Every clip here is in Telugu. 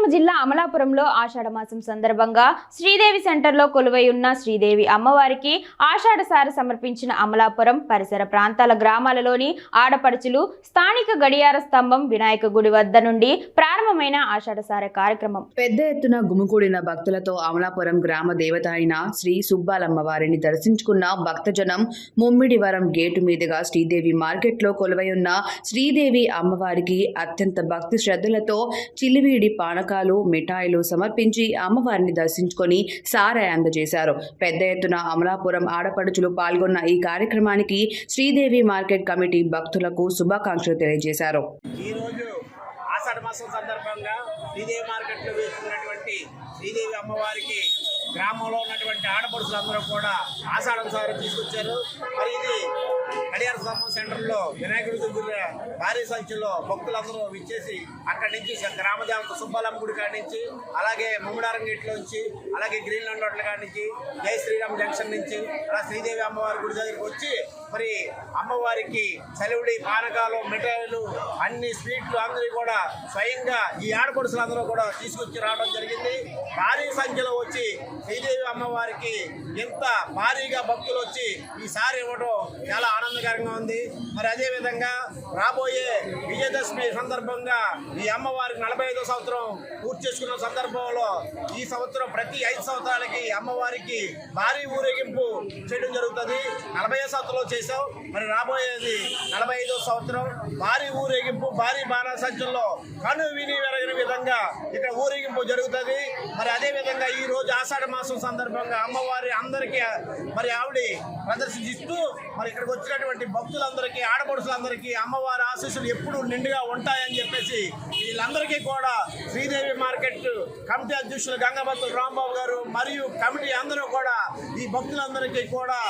కోనసీమ జిల్లా అమలాపురంలో ఆషాఢ మాసం సందర్భంగా శ్రీదేవి సెంటర్లో కొలువై ఉన్న శ్రీదేవి అమ్మవారికి ఆషాఢసార సమర్పించిన అమలాపురం పరిసర ప్రాంతాల గ్రామాలలోని ఆడపడుచులు స్థానిక గడియార స్తంభం వినాయక గుడి వద్ద నుండి ప్రారంభమైన ఆషాఢసార కార్యక్రమం. పెద్ద ఎత్తున గుమికూడిన భక్తులతో అమలాపురం గ్రామ దేవత అయిన శ్రీ సుబ్బాలమ్మవారిని దర్శించుకున్న భక్తజనం ముమ్మిడివరం గేటు మీదుగా శ్రీదేవి మార్కెట్లో కొలువై ఉన్న శ్రీదేవి అమ్మవారికి అత్యంత భక్తి శ్రద్ధలతో చిలివీడి పానకాలు మిఠాయిలు సమర్పించి అమ్మవారిని దర్శించుకొని సారాయి అందజేశారు. పెద్ద ఎత్తున అమలాపురం ఆడపడుచులు పాల్గొన్న ఈ కార్యక్రమానికి శ్రీదేవి మార్కెట్ కమిటీ భక్తులకు శుభాకాంక్షలు తెలియజేశారు. సందర్భంగా శ్రీదేవి మార్కెట్లో వేసుకున్నటువంటి శ్రీదేవి అమ్మవారికి గ్రామంలో ఉన్నటువంటి ఆడపడుచులందరూ కూడా ఆషాఢం సారి తీసుకొచ్చారు. మరి ఇది అడియార్ స్తంభం సెంటర్లో వినాయకుడి దగ్గర భారీ సంఖ్యలో భక్తులందరూ విచ్చేసి అక్కడి నుంచి గ్రామదేవత సుబ్బాలమ్మ గుడి కాడి నుంచి అలాగే ముమ్మడారం గేట్లో నుంచి అలాగే గ్రీన్ ల్యాండ్ రోడ్ల కాడి నుంచి జై శ్రీరామ్ జంక్షన్ నుంచి అలా శ్రీదేవి అమ్మవారి గుడి దగ్గరికి వచ్చి మరి అమ్మవారికి చలివిడి పానకాలు మిఠాయిలు అన్ని స్వీట్లు అందరూ కూడా స్వయంగా ఈ ఆడపడుసులందరూ అందరూ కూడా తీసుకొచ్చి రావడం జరిగింది. భారీ సంఖ్యలో వచ్చి శ్రీదేవి అమ్మవారికి ఎంత భారీగా భక్తులు వచ్చి ఈసారి ఇవ్వడం చాలా ఆనందకరంగా ఉంది. మరి అదే విధంగా రాబోయే విజయదశమి సందర్భంగా ఈ అమ్మవారికి నలభై ఐదో సంవత్సరం పూర్తి చేసుకున్న సందర్భంలో ఈ సంవత్సరం ప్రతి ఐదు సంవత్సరాలకి అమ్మవారికి భారీ ఊరేగింపు చేయడం జరుగుతుంది. నలభై సంవత్సరంలో చేసాం మరి రాబోయేది నలభై ఐదో సంవత్సరం భారీ ఊరేగింపు భారీ బాణాసంచంలో కను విని విధంగా ఇక్కడ ఊరేగింపు జరుగుతుంది. మరి అదే విధంగా ఈ రోజు ఆషాఢ మాసం సందర్భంగా అమ్మవారి అందరికీ మరి ఆవిడ ప్రదర్శిస్తూ మరి ఇక్కడికి వచ్చినటువంటి భక్తులందరికీ ఆడపడుసులందరికీ అమ్మవారి ఆశీస్సులు ఎప్పుడు నిండుగా ఉంటాయని చెప్పేసి వీళ్ళందరికీ కూడా శ్రీదేవి మార్కెట్ కమిటీ అధ్యక్షులు గంగబత్తుల రాంబాబు గారు మరియు కమిటీ అందరూ కూడా ఈ భక్తులందరికీ కూడా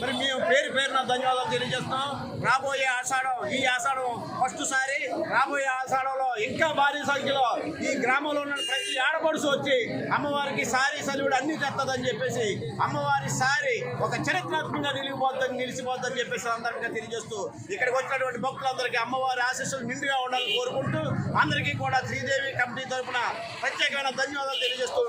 మరి మేము పేరు పేరున ధన్యవాదాలు తెలియజేస్తున్నాం. రాబోయే ఆషాఢం ఈ ఆషాఢం ఫస్ట్ సారి రాబోయే ఆషాఢంలో ఇంకా భారీ సంఖ్యలో ఈ గ్రామంలో ఉన్న ప్రతి ఆడపడుచు వచ్చి అమ్మవారికి సారీ సలువుడు అన్ని తెత్తదని చెప్పేసి అమ్మవారి సారీ ఒక చరిత్రాత్మకంగా నిలిగిపోద్దని నిలిచిపోద్దని చెప్పేసి అందరికీ తెలియజేస్తూ ఇక్కడికి వచ్చినటువంటి భక్తులందరికీ అమ్మవారి ఆశీస్సులు నిండుగా ఉండాలని కోరుకుంటూ అందరికీ కూడా శ్రీదేవి కమిటీ తరఫున ప్రత్యేకమైన ధన్యవాదాలు తెలియజేస్తూ